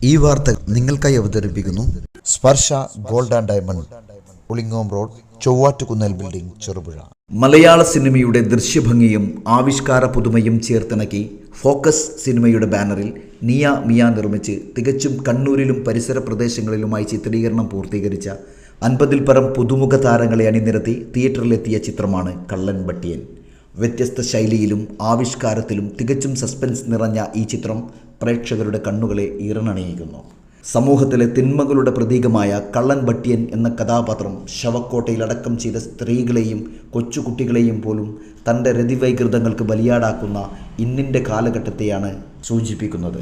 ഈ വാർത്ത നിങ്ങൾക്കായി അവതരിപ്പിക്കുന്നു Sparsha gold and diamond Pulingome road Chovvattukunnal building Cherupuzha. മലയാള സിനിമയുടെ ദൃശ്യഭംഗിയും ആവിഷ്കാര പുതുമയും ചേർത്തിണക്കി ഫോക്കസ് സിനിമയുടെ ബാനറിൽ നിയ മിയ നിർമ്മിച്ച് തികച്ചും കണ്ണൂരിലും പരിസര പ്രദേശങ്ങളിലുമായി ചിത്രീകരണം പൂർത്തീകരിച്ച അൻപതിൽ പരം പുതുമുഖ താരങ്ങളെ അണിനിരത്തി തിയേറ്ററിലെത്തിയ ചിത്രമാണ് കള്ളൻ ബട്ടിയൻ വ്യത്യസ്ത ശൈലിയിലും ആവിഷ്കാരത്തിലും തികച്ചും സസ്പെൻസ് നിറഞ്ഞ ഈ ചിത്രം പ്രേക്ഷകരുടെ കണ്ണുകളെ ഈറനണിയിക്കുന്നു. സമൂഹത്തിലെ തിന്മകളുടെ പ്രതീകമായ കള്ളൻ ഭട്ടിയൻ എന്ന കഥാപാത്രം ശവക്കോട്ടയിലടക്കം ചെയ്ത സ്ത്രീകളെയും കൊച്ചുകുട്ടികളെയും പോലും തന്റെ രതിവൈകൃതങ്ങൾക്ക് ബലിയാടാക്കുന്ന ഇന്നിന്റെ കാലഘട്ടത്തെയാണ് സൂചിപ്പിക്കുന്നത്.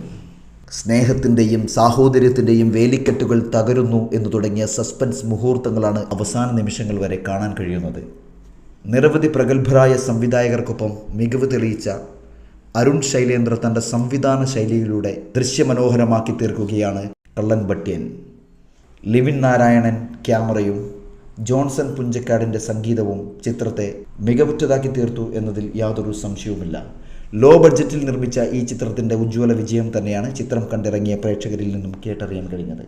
സ്നേഹത്തിന്റെയും സാഹോദര്യത്തിന്റെയും വേലിക്കെട്ടുകൾ തകരുന്നു എന്ന് തുടങ്ങിയ സസ്പെൻസ് മുഹൂർത്തങ്ങളാണ് അവസാന നിമിഷങ്ങൾ വരെ കാണാൻ കഴിയുന്നത്. നിരവധി പ്രഗത്ഭരായ സംവിധായകർക്കൊപ്പം മികവ് തെളിയിച്ച അരുൺ ശൈലേന്ദ്ര തന്റെ സംവിധാന ശൈലിയിലൂടെ ദൃശ്യമനോഹരമാക്കി തീർക്കുകയാണ് കള്ളൻ ബട്ടിയൻ ലിവിൻ നാരായണൻ ക്യാമറയും ജോൺസൺ പുഞ്ചക്കാടിന്റെ സംഗീതവും ചിത്രത്തെ മികവുറ്റതാക്കി തീർത്തു എന്നതിൽ യാതൊരു സംശയവുമില്ല. ലോ ബഡ്ജറ്റിൽ നിർമ്മിച്ച ഈ ചിത്രത്തിന്റെ ഉജ്ജ്വല വിജയം തന്നെയാണ് ചിത്രം കണ്ടിറങ്ങിയ പ്രേക്ഷകരിൽ നിന്നും കേട്ടറിയാൻ കഴിഞ്ഞത്.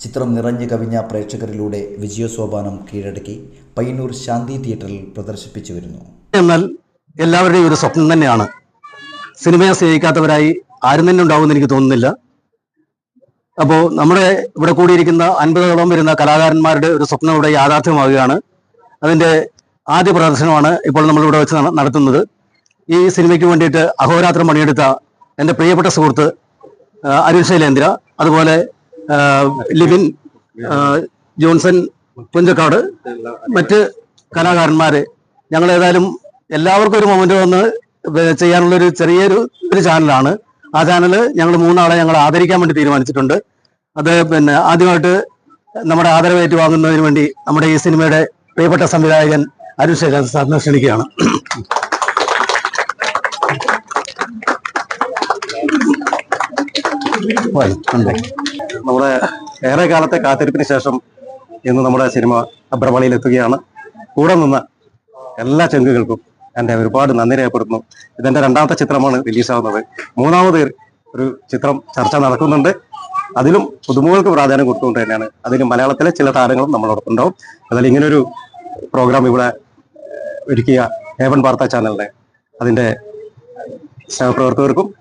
ചിത്രം നിറഞ്ഞു കവിഞ്ഞ പ്രേക്ഷകരിലൂടെ വിജയസോപാനം കീഴടക്കി പയ്യന്നൂർ ശാന്തി തിയേറ്ററിൽ പ്രദർശിപ്പിച്ചു വരുന്നു. എന്നാൽ എല്ലാവരുടെയും ഒരു സ്വപ്നം തന്നെയാണ്. സിനിമയെ സ്നേഹിക്കാത്തവരായി ആരും തന്നെ ഉണ്ടാവുമെന്ന് എനിക്ക് തോന്നുന്നില്ല. അപ്പോൾ നമ്മുടെ ഇവിടെ കൂടിയിരിക്കുന്ന അൻപതോളം വരുന്ന കലാകാരന്മാരുടെ ഒരു സ്വപ്നം ഇവിടെ യാഥാർത്ഥ്യമാവുകയാണ്. അതിന്റെ ആദ്യ പ്രദർശനമാണ് ഇപ്പോൾ നമ്മൾ ഇവിടെ വെച്ച് നടത്തുന്നത്. ഈ സിനിമയ്ക്ക് വേണ്ടിയിട്ട് അഹോരാത്രം പണിയെടുത്ത എന്റെ പ്രിയപ്പെട്ട സുഹൃത്ത് അരുൺ ശൈലേന്ദ്ര അതുപോലെ ലിബിൻ ജോൺസൺ പുഞ്ചക്കാട് മറ്റ് കലാകാരന്മാർ ഞങ്ങൾ ഏതായാലും എല്ലാവർക്കും ഒരു മൊമെന്റ് വന്ന് ചെയ്യാനുള്ള ഒരു ചെറിയൊരു ഒരു ചാനലാണ് ആ ചാനൽ ഞങ്ങൾ മൂന്നാളെ ഞങ്ങൾ ആദരിക്കാൻ വേണ്ടി തീരുമാനിച്ചിട്ടുണ്ട്. അത് പിന്നെ ആദ്യമായിട്ട് നമ്മുടെ ആദരവ് ഏറ്റുവാങ്ങുന്നതിന് വേണ്ടി നമ്മുടെ ഈ സിനിമയുടെ പ്രിയപ്പെട്ട സംവിധായകൻ അരുൺ ശേഖരൻ സാറിനെ ക്ഷണിക്കുകയാണ്. നമ്മുടെ ഏറെ കാലത്തെ കാത്തിരിപ്പിന് ശേഷം ഇന്ന് നമ്മുടെ സിനിമ അബ്രപാളിയിൽ എത്തുകയാണ് കൂടെ നിന്ന എല്ലാ ചെങ്കുകൾക്കും എന്റെ ഒരുപാട് നന്ദി രേഖപ്പെടുത്തുന്നു. ഇതെന്റെ രണ്ടാമത്തെ ചിത്രമാണ് റിലീസാവുന്നത്. മൂന്നാമത് ഒരു ചിത്രം ചർച്ച നടക്കുന്നുണ്ട്. അതിലും പുതുമുകൾക്ക് പ്രാധാന്യം കൊടുത്തുകൊണ്ട് തന്നെയാണ്. അതിലും മലയാളത്തിലെ ചില താരങ്ങളും നമ്മളോടൊപ്പം ഉണ്ടാവും അതിൽ ഇങ്ങനൊരു പ്രോഗ്രാം ഇവിടെ ഒരുക്കിയ ഹേവൻ വാർത്താ ചാനലിനെ അതിന്റെ സഹപ്രവർത്തകർക്കും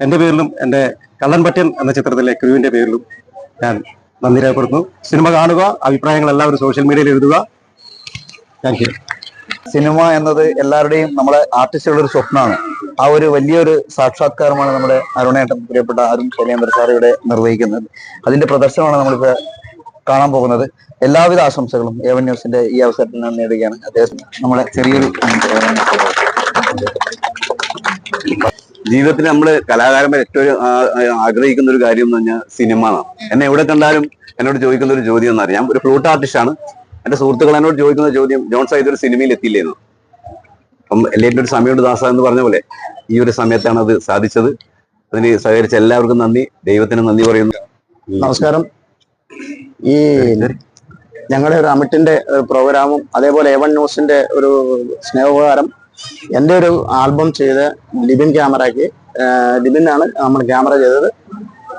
എന്റെ പേരിലും എന്റെ കള്ളൻ പറ്റൻ എന്ന ചിത്രത്തിലെ ക്രൂവിന്റെ പേരിലും ഞാൻ നന്ദി രേഖപ്പെടുത്തുന്നു. സിനിമ കാണുക അഭിപ്രായങ്ങൾ എല്ലാവരും സോഷ്യൽ മീഡിയയിൽ എഴുതുക. താങ്ക് യു സിനിമ എന്നത് എല്ലാവരുടെയും നമ്മളെ ആർട്ടിസ്റ്റുകളുടെ ഒരു സ്വപ്നമാണ്. ആ ഒരു വലിയൊരു സാക്ഷാത്കാരമാണ് നമ്മുടെ അരുണേട്ടൻ പ്രിയപ്പെട്ട അരുൺ ശൈലേന്ദ്ര സാർ ഇവിടെ നിർവഹിക്കുന്നത്. അതിന്റെ പ്രദർശനമാണ് നമ്മളിപ്പോ കാണാൻ പോകുന്നത്. എല്ലാവിധ ആശംസകളും ഏവൻ ന്യൂസിന്റെ ഈ അവസരത്തിൽ ഞാൻ നേടുകയാണ്. അദ്ദേഹം നമ്മളെ ചെറിയൊരു ജീവിതത്തിൽ നമ്മൾ കലാകാരന്മാർ ഏറ്റവും ആഗ്രഹിക്കുന്ന ഒരു കാര്യം എന്ന് പറഞ്ഞാൽ സിനിമ എന്നെ എവിടെ കണ്ടാലും എന്നോട് ചോദിക്കുന്ന ഒരു ചോദ്യം എന്ന് അറിയാം. ഒരു ഫ്ലൂട്ട് ആർട്ടിസ്റ്റ് ആണ്. എന്റെ സുഹൃത്തുക്കൾ എന്നോട് ചോദിക്കുന്ന ചോദ്യം ജോൺ സാഹിദ് ഒരു സിനിമയിൽ എത്തിയില്ലേന്ന്. അപ്പം എല്ലാവരുടെ ഒരു സമയമുണ്ട് ദാസ എന്ന് പറഞ്ഞ പോലെ ഈ ഒരു സമയത്താണ് അത് സാധിച്ചത്. അതിന് സഹകരിച്ച എല്ലാവർക്കും നന്ദി. ദൈവത്തിന് നന്ദി പറയുന്നു. നമസ്കാരം. ഈ ഞങ്ങളുടെ ഒരു അമിട്ടിന്റെ പ്രോഗ്രാമും അതേപോലെ എവൺ ന്യൂസിന്റെ ഒരു സ്നേഹോപകാരം എന്റെ ഒരു ആൽബം ചെയ്ത് ലിബിൻ ക്യാമറയ്ക്ക് ലിബിനാണ് നമ്മൾ ക്യാമറ ചെയ്തത്.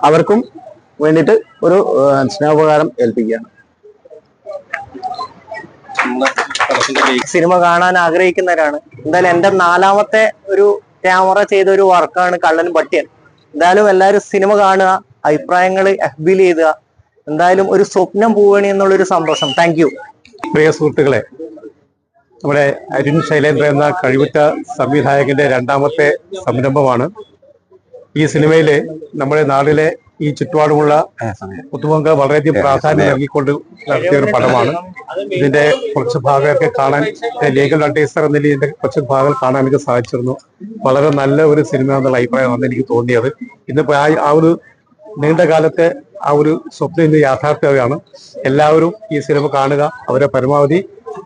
അവർക്കും വേണ്ടിയിട്ട് ഒരു സ്നേഹോപകാരം ഏൽപ്പിക്കുകയാണ്. സിനിമ കാണാൻ ആഗ്രഹിക്കുന്നവരാണ്. എന്തായാലും എന്റെ നാലാമത്തെ ഒരു ക്യാമറ ചെയ്ത ഒരു വർക്കാണ് കള്ളൻ പട്ടിയൻ എന്തായാലും എല്ലാവരും സിനിമ കാണുക അഭിപ്രായങ്ങൾ എഫ്ബിൽ എഴുതുക എന്തായാലും ഒരു സ്വപ്നം പോവുകയാണ് എന്നുള്ളൊരു സന്തോഷം. താങ്ക് യു പ്രിയ സുഹൃത്തുക്കളെ നമ്മുടെ അരുൺ ശൈലേന്ദ്ര എന്ന കഴിവുറ്റ സംവിധായകന്റെ രണ്ടാമത്തെ സംരംഭമാണ് ഈ സിനിമയിലെ നമ്മുടെ നാട്ടിലെ ഈ ചുറ്റുപാടുമുള്ള പുത്തുമങ്ക വളരെയധികം പ്രാധാന്യം നൽകിക്കൊണ്ട് നടത്തിയ ഒരു പടമാണ്. ഇതിന്റെ കുറച്ച് ഭാഗമൊക്കെ കാണാൻ ലീഗൽ അഡ്വൈസർ എന്ന ഇതിന്റെ കുറച്ച് ഭാഗങ്ങൾ കാണാൻ എനിക്ക് സാധിച്ചിരുന്നു. വളരെ നല്ല ഒരു സിനിമ എന്നുള്ള അഭിപ്രായമാണ് എനിക്ക് തോന്നിയത്. ഇന്നിപ്പോ ആ ഒരു നീണ്ട കാലത്തെ ആ ഒരു സ്വപ്നം ഇന്ന് യാഥാർത്ഥ്യമാണ്. എല്ലാവരും ഈ സിനിമ കാണുക അവരെ പരമാവധി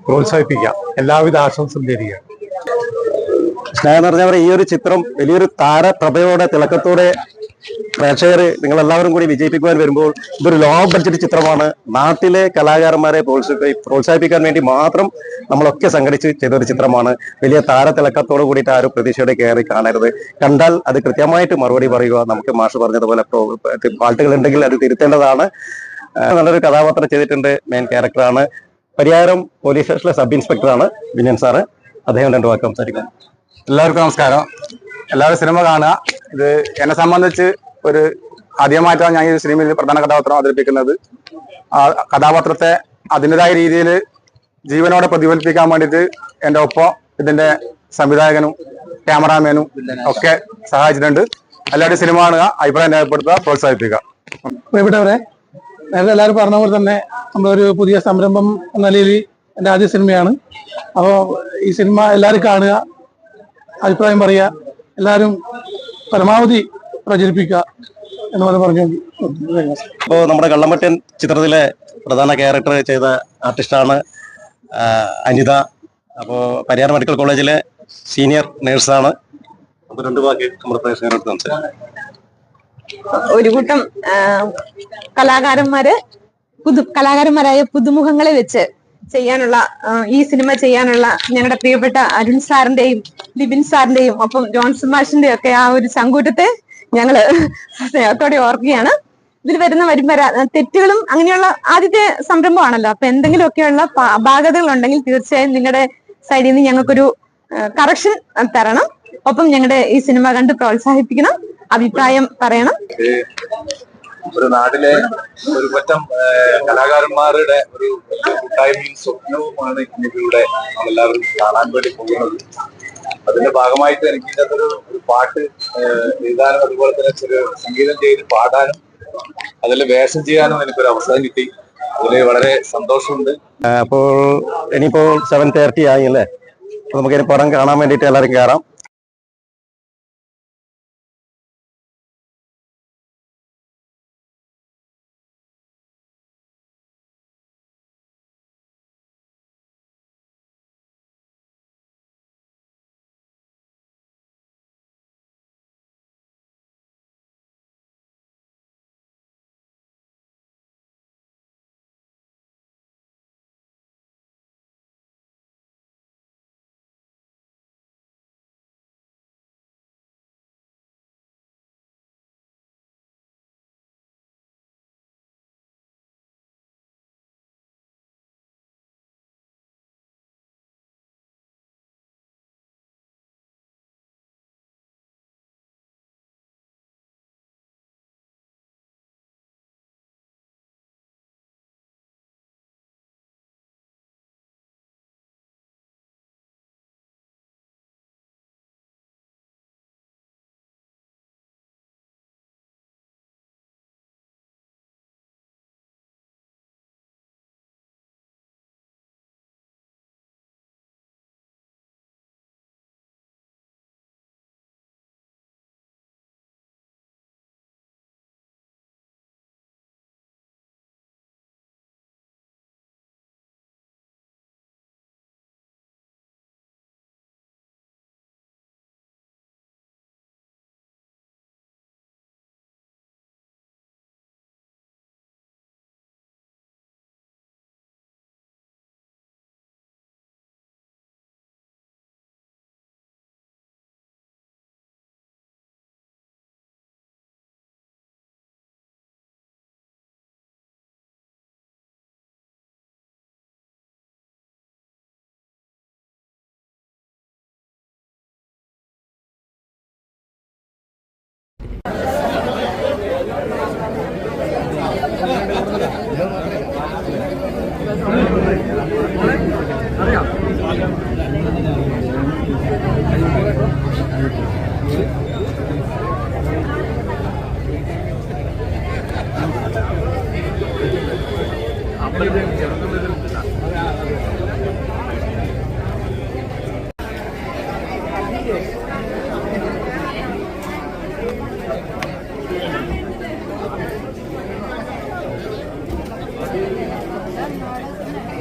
പ്രോത്സാഹിപ്പിക്കുക. എല്ലാവിധ ആശംസയും തരിക സ്നേഹം നിറഞ്ഞവരെ ഈ ഒരു ചിത്രം വലിയൊരു താരപ്രഭയോടെ തിളക്കത്തോടെ പ്രേക്ഷകർ നിങ്ങൾ എല്ലാവരും കൂടി വിജയിപ്പിക്കുവാൻ വരുമ്പോൾ ഇതൊരു ലോ ബഡ്ജറ്റ് ചിത്രമാണ്. നാട്ടിലെ കലാകാരന്മാരെ പ്രോത്സാഹി പ്രോത്സാഹിപ്പിക്കാൻ വേണ്ടി മാത്രം നമ്മളൊക്കെ സംഘടിച്ച് ചെയ്തൊരു ചിത്രമാണ്. വലിയ താരത്തിളക്കത്തോട് കൂടിയിട്ട് ആരും പ്രതീക്ഷയോടെ കയറി കാണരുത്. കണ്ടാൽ അത് കൃത്യമായിട്ട് മറുപടി പറയുക. നമുക്ക് മാഷ് പറഞ്ഞതുപോലെ പാട്ടുകൾ ഉണ്ടെങ്കിൽ അത് തിരുത്തേണ്ടതാണ്. നല്ലൊരു കഥാപാത്രം ചെയ്തിട്ടുണ്ട് മെയിൻ ക്യാരക്ടറാണ് പരിയാരം പോലീസ് സ്റ്റേഷനിലെ സബ് ഇൻസ്പെക്ടറാണ് വിനയൻ സാറ്. അദ്ദേഹം രണ്ടു വാക്ക് സംസാരിക്കാം എല്ലാവർക്കും നമസ്കാരം. എല്ലാവരും സിനിമ കാണുക. ഇത് എന്നെ സംബന്ധിച്ച് ഒരു ആദ്യമായിട്ടാണ് ഞാൻ ഈ സിനിമയിൽ പ്രധാന കഥാപാത്രം അവതരിപ്പിക്കുന്നത്. ആ കഥാപാത്രത്തെ അതിന്റെതായ രീതിയിൽ ജീവനോടെ പ്രതിഫലിപ്പിക്കാൻ വേണ്ടിയിട്ട് എന്റെ ഒപ്പം ഇതിന്റെ സംവിധായകനും ക്യാമറാമാനും ഒക്കെ സഹായിച്ചിട്ടുണ്ട്. എല്ലാവരും സിനിമ കാണുക അഭിപ്രായം രേഖപ്പെടുത്തുക പ്രോത്സാഹിപ്പിക്കുക. നേരത്തെ എല്ലാവരും പറഞ്ഞ പോലെ തന്നെ നമ്മളൊരു പുതിയ സംരംഭം എന്ന നിലയിൽ എന്റെ ആദ്യ സിനിമയാണ്. അപ്പോൾ ഈ സിനിമ എല്ലാവരും കാണുക അഭിപ്രായം പറയുക എല്ലാവരും പരമാവധി പ്രചരിപ്പിക്കുക എന്ന് പോലെ പറഞ്ഞു ഇപ്പോൾ നമ്മുടെ കള്ളമ്പറ്റൻ ചിത്രത്തിലെ പ്രധാന ക്യാരക്ടർ ചെയ്ത ആർട്ടിസ്റ്റാണ് അനിത. അപ്പോൾ പരിയാർ മെഡിക്കൽ കോളേജിലെ സീനിയർ നേഴ്സാണ് അപ്പോൾ രണ്ട് വാക്ക് നമ്മുടെ പ്രേക്ഷകരോട് സംസാരിക്കാം ഒരു കൂട്ടം കലാകാരന്മാര് പുതു കലാകാരന്മാരായ പുതുമുഖങ്ങളെ വെച്ച് ചെയ്യാനുള്ള ഈ സിനിമ ചെയ്യാനുള്ള ഞങ്ങളുടെ പ്രിയപ്പെട്ട അരുൺ സാറിന്റെയും ബിബിൻ സാറിന്റെയും ഒപ്പം ജോൺസൺ മാഷിന്റെ ഒക്കെ ആ ഒരു സങ്കൂറ്റത്തെ ഞങ്ങൾ സ്നേഹത്തോടെ ഓർക്കുകയാണ്. ഇതിൽ വരുന്ന വരുമ്പര തെറ്റുകളും അങ്ങനെയുള്ള ആദ്യത്തെ സംരംഭമാണല്ലോ. അപ്പൊ എന്തെങ്കിലുമൊക്കെയുള്ള അപാകതകൾ ഉണ്ടെങ്കിൽ തീർച്ചയായും നിങ്ങളുടെ സൈഡിൽ നിന്ന് ഞങ്ങൾക്കൊരു കറക്ഷൻ തരണം. ഒപ്പം ഞങ്ങളുടെ ഈ സിനിമ കണ്ട് പ്രോത്സാഹിപ്പിക്കണം. അഭിപ്രായം പറയണം. ഒരു നാട്ടിലെ ഒരു പറ്റം കലാകാരന്മാരുടെ ഒരു കൂട്ടായ്മയും സ്വപ്നവുമാണ് ഇന്നിവിടെ നമ്മളെല്ലാവരും കാണാൻ വേണ്ടി പോകുന്നത്. അതിന്റെ ഭാഗമായിട്ട് എനിക്ക് ഇതിനകത്തൊരു ഒരു പാട്ട് എഴുതാനും അതുപോലെ തന്നെ ചെറിയ സംഗീതം ചെയ്ത് പാടാനും അതിൽ വേഷം ചെയ്യാനും എനിക്കൊരു അവസരം കിട്ടി. അതിൽ വളരെ സന്തോഷമുണ്ട്. അപ്പോൾ ഇനിയിപ്പോൾ സെവൻ തേർട്ടി ആയി അല്ലേ? നമുക്ക് ഇനി പടം കാണാൻ വേണ്ടിയിട്ട് എല്ലാവരും കയറാം.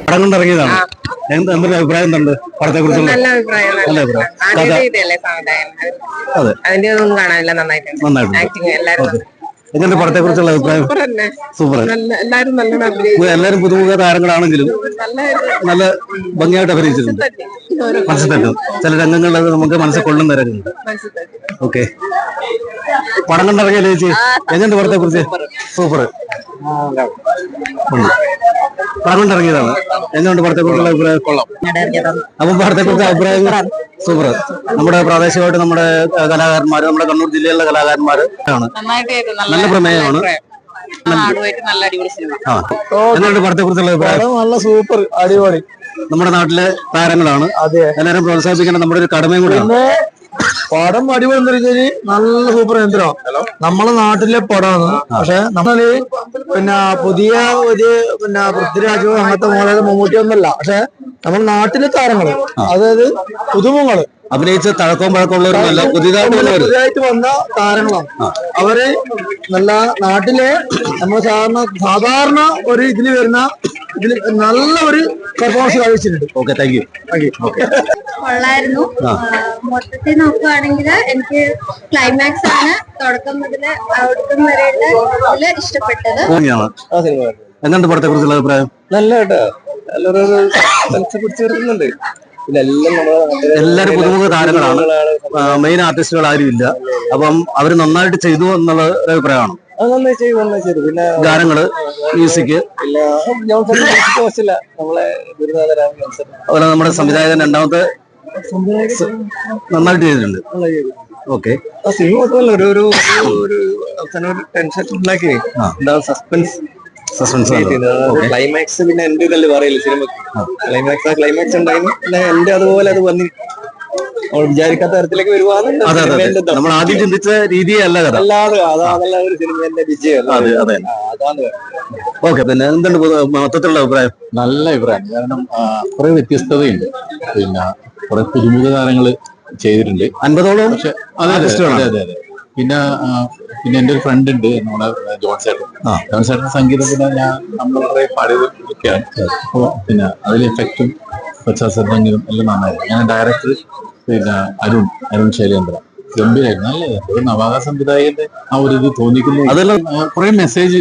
പടം കൊണ്ടിറങ്ങിയതാണ്? എന്തൊരു അഭിപ്രായം എന്തുണ്ട് പടത്തെ കുറിച്ച് നല്ല അഭിപ്രായം നല്ല അഭിപ്രായം. അതെ അതിന്റെ ഒന്നും കാണാനില്ല നന്നായിട്ടുണ്ട്. ആക്ടിങ് എല്ലാരും എങ്ങനെയുണ്ട് പടത്തെ കുറിച്ചുള്ള അഭിപ്രായം? സൂപ്പർ. എല്ലാവരും പുതുമുഖ താരങ്ങളാണെങ്കിലും നല്ല നല്ല ഭംഗിയായിട്ട് അഭിനയിച്ചിട്ടുണ്ട്. മനസ്സിൽ തട്ടും ചില രംഗങ്ങളിൽ നമുക്ക് മനസ്സിൽ കൊള്ളുന്ന രംഗങ്ങളുണ്ട് ഓക്കെ. പടം കണ്ടിറങ്ങിയല്ലേ ചേച്ചി? എങ്ങനത്തെ പടത്തെ കുറിച്ച് സൂപ്പർ. പടം കണ്ടിറങ്ങിയതാണ്. എങ്ങനെയുണ്ട് പടത്തെ കുറിച്ചുള്ള അഭിപ്രായം? കൊള്ളാം. അപ്പൊ പടത്തെ കുറിച്ച് അഭിപ്രായം സൂപ്പർ. നമ്മുടെ പ്രാദേശികമായിട്ട് നമ്മുടെ കലാകാരന്മാർ കലാകാരന്മാര് നമ്മുടെ കണ്ണൂർ ജില്ലയിലുള്ള കലാകാരന്മാര് ആണ് നല്ല നല്ല പടത്തെ കുറിച്ചുള്ള അഭിപ്രായം? നല്ല സൂപ്പർ അടിപൊളി. നമ്മുടെ നാട്ടിലെ താരങ്ങളാണ്. എല്ലാരും എല്ലാവരും പ്രോത്സാഹിപ്പിക്കേണ്ട നമ്മുടെ ഒരു കടമയും കൂടെ പടം അടിപൊളി എന്താ വെച്ചാൽ നല്ല സൂപ്പർ യന്ത്രം. നമ്മളെ നാട്ടിലെ പടമാണ്. പക്ഷെ നമ്മൾ പിന്നെ പുതിയ ഒരു പിന്നെ പൃഥ്വിരാജോ അങ്ങനത്തെ മോഡൽ മമ്മൂട്ടി ഒന്നല്ല. പക്ഷെ നമ്മുടെ നാട്ടിലെ താരങ്ങൾ. അതായത് പുതുമുഖങ്ങൾ അഭിനയിച്ച് തഴക്കവും പഴക്കമുള്ളവരല്ല പുതിയതായിട്ട് വന്ന താരങ്ങളാണ്. അവർ നല്ല നാട്ടിലെ നമ്മൾ സാധാരണ സാധാരണ ഒരു ഇതിൽ വരുന്ന ഇതിൽ നല്ല ഒരു പെർഫോമൻസ് കാഴ്ചിട്ടുണ്ട് ഓക്കെ താങ്ക് യു കൊള്ളായിരുന്നു. മൊത്തത്തിൽ നോക്കുവാണെങ്കിൽ എനിക്ക് ക്ലൈമാക്സ് ആണ് തുടക്കം മുതൽ ഒടുക്കം വരെയുള്ള ഇഷ്ടപ്പെട്ടത്. എന്താണ് പടത്തെ കുറിച്ചുള്ള അഭിപ്രായം? നല്ല കേട്ടോ നല്ലൊരു മനസ്സിൽ പിടിച്ചു നിർത്തുന്നുണ്ട് എല്ലാരും പുതുമുഖ താരങ്ങളാണ് മെയിൻ ആർട്ടിസ്റ്റുകൾ ആരും ഇല്ല അപ്പം അവർ നന്നായിട്ട് ചെയ്തു എന്നുള്ള ഒരു അഭിപ്രായമാണ് നന്നായി ചെയ്തു നന്നായി ചെയ്തു പിന്നെ ഗാനങ്ങൾ മ്യൂസിക് അതുപോലെ നമ്മുടെ സംവിധായകൻ രണ്ടാമത്തെ നന്നായിട്ട് ചെയ്തിട്ടുണ്ട് ഓക്കെ സിനിമ മാത്രമല്ല ഒരു ഒരു അവസാനം ഒരു ടെൻഷൻ ഉണ്ടാക്കി സസ്പെൻസ് സസ്പെൻസ് ക്ലൈമാക്സ് പിന്നെ എന്റെ ഇതല്ലേ പറയില്ല സിനിമ ക്ലൈമാക്സ് ആ ക്ലൈമാക്സ് ഉണ്ടായിരുന്നു. പിന്നെ എന്റെ അതുപോലെ അത് വന്നി വിചാരിക്കാത്ത തരത്തിലേക്ക് അതെ നമ്മൾ ആദ്യം ചിന്തിച്ച രീതിയല്ല കഥ. അല്ലാതെ അതാ അതല്ല ഒരു സിനിമന്റെ വിജയം അതെ അതെ. അതാണ് ഓക്കെ പിന്നെ എന്തുണ്ട് മൊത്തത്തിലുള്ള അഭിപ്രായം? നല്ല അഭിപ്രായം. കാരണം കുറെ വ്യത്യസ്തതയുണ്ട്. പിന്നെ കുറെ പുതുമുഖ താരങ്ങൾ ചെയ്തിട്ടുണ്ട്. അൻപതോളം പക്ഷെ അതെ അതെ അതെ അതെ അതെ. പിന്നെ പിന്നെ എന്റെ ഒരു ഫ്രണ്ട് ഉണ്ട് നമ്മുടെ ജോൺ ചേട്ടൻ. ജോൺ ചേട്ടൻ സംഗീതം പിന്നെ ഞാൻ നമ്മൾ കുറെ പാടിയത് ഒക്കെയാണ് അപ്പൊ പിന്നെ അതിൽ എഫക്റ്റും പശ്ചാത്തല സംഗീതം എല്ലാം നന്നായിരുന്നു. ഞാൻ ഡയറക്ടർ പിന്നെ അരുൺ അരുൺ ശൈലേന്ദ്ര ഗംഭീരായിരുന്നു. അല്ലേ ഒരു നവാഗ സംവിധായകന്റെ ആ ഒരു ഇത് തോന്നിക്കുന്നു. അതെല്ലാം കുറെ മെസ്സേജ്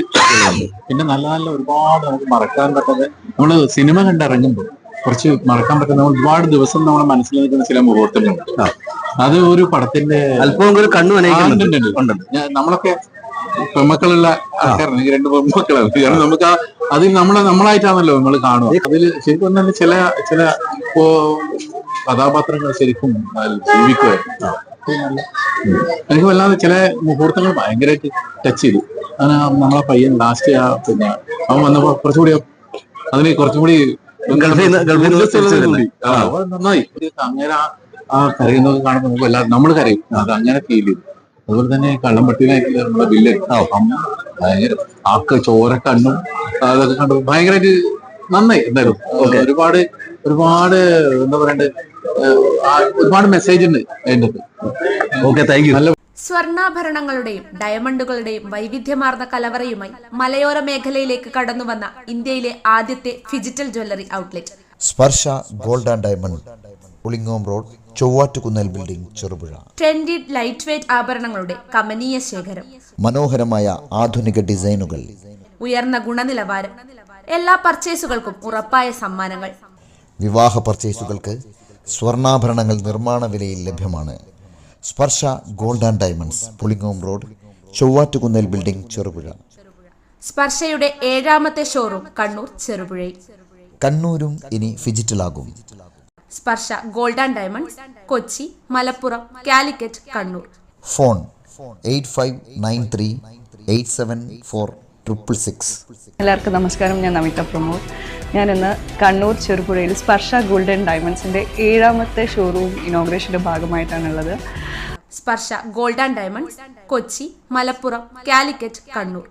പിന്നെ നല്ല നല്ല ഒരുപാട് നമുക്ക് മറക്കാൻ പറ്റാതെ നമ്മൾ സിനിമ കണ്ടിറങ്ങുമ്പോൾ കുറച്ച് മറക്കാൻ പറ്റുന്ന ഒരുപാട് ദിവസം നമ്മുടെ മനസ്സിൽ നിൽക്കുന്ന ചില മുഹൂർത്തങ്ങളുണ്ട്. അത് ഒരു പടത്തിന്റെ അല്പം കൂടി കണ്ണു നമ്മളൊക്കെ പെമ്മക്കളുള്ള ആൾക്കാരാണ്. രണ്ട് പെമ്മക്കളാണ് കാരണം നമുക്ക് അതിൽ നമ്മളെ നമ്മളായിട്ടാണല്ലോ നമ്മൾ കാണുക. അതിൽ ശരിക്കും തന്നെ ചില ചില ഇപ്പോ കഥാപാത്രങ്ങൾ ശരിക്കും ജീവിക്കുമായിരുന്നു എനിക്ക് വല്ലാതെ ചില മുഹൂർത്തങ്ങൾ ഭയങ്കരമായിട്ട് ടച്ച് ചെയ്തു. അങ്ങനെ നമ്മളെ പയ്യൻ ലാസ്റ്റ് ആ പിന്നെ അവൻ വന്നപ്പോ കുറച്ചുകൂടി അതിന് കുറച്ചും കൂടി നന്നായി. അങ്ങനെ ആ- കരയുന്നത് കാണുമ്പോൾ നമുക്ക് എല്ലാവരും നമ്മൾ കരയും. അത് അങ്ങനെ ഫീൽ ചെയ്തു അതുപോലെ തന്നെ കള്ളമ്പട്ടിയിലായിട്ടുള്ള നമ്മുടെ വില്ലൻ അമ്മ ഭയങ്കര ആക്ക ചോര കണ്ണും അതൊക്കെ കണ്ടു ഭയങ്കരമായിട്ട് നന്നായി എന്തായാലും. ഒരുപാട് ഒരുപാട് എന്താ പറയണ്ടേ ഒരുപാട് മെസ്സേജ് ഉണ്ട് അതിന്റെ ഓക്കെ താങ്ക് യു നല്ല സ്വർണാഭരണങ്ങളുടെയും ഡയമണ്ടുകളുടെയും വൈവിധ്യമാർന്ന കലവറയുമായി മലയോര മേഖലയിലേക്ക് കടന്നുവന്ന ഇന്ത്യയിലെ ആദ്യത്തെ phygital jewellery outlet. Sparsha gold and diamond. Pulingome road Chovvattukunnal building Cherupuzha. Trendy light weight ആഭരണങ്ങളുടെ കമനീയ ശേഖരം. മനോഹരമായ ആധുനിക ഡിസൈനുകൾ. ഉയർന്ന ഗുണനിലവാരം. എല്ലാ പർച്ചേസുകൾക്കും ഉറപ്പായ സമ്മാനങ്ങൾ. വിവാഹ പർച്ചേസുകൾക്ക് സ്വർണാഭരണങ്ങൾ നിർമ്മാണ വിലയിൽ ലഭ്യമാണ്. Sparsha gold and diamonds Pulingome road Chovvattukunnal building Cherupuzha. സ്പർശയുടെ ഏഴാമത്തെ ഷോറൂം കണ്ണൂർ ചെറുപുഴ കണ്ണൂരും ഇനി ഫിജിറ്റലാകും. Sparsha gold and diamonds Kochi Malappuram Calicut Kannur. Phone eight five nine three eight seven four triple six. എല്ലാവർക്കും നമസ്കാരം. ഞാൻ നമിത പ്രമോദ്. ഞാനിന്ന് ഇന്ന് കണ്ണൂർ ചെറുപുഴയിൽ സ്പർശ ഗോൾഡൻ ഡയമണ്ട്സിന്റെ ഏഴാമത്തെ ഷോറൂം ഇനോഗ്രേഷന്റെ ഭാഗമായിട്ടാണുള്ളത്. Sparsha gold and diamonds Kochi Malappuram Calicut Kannur.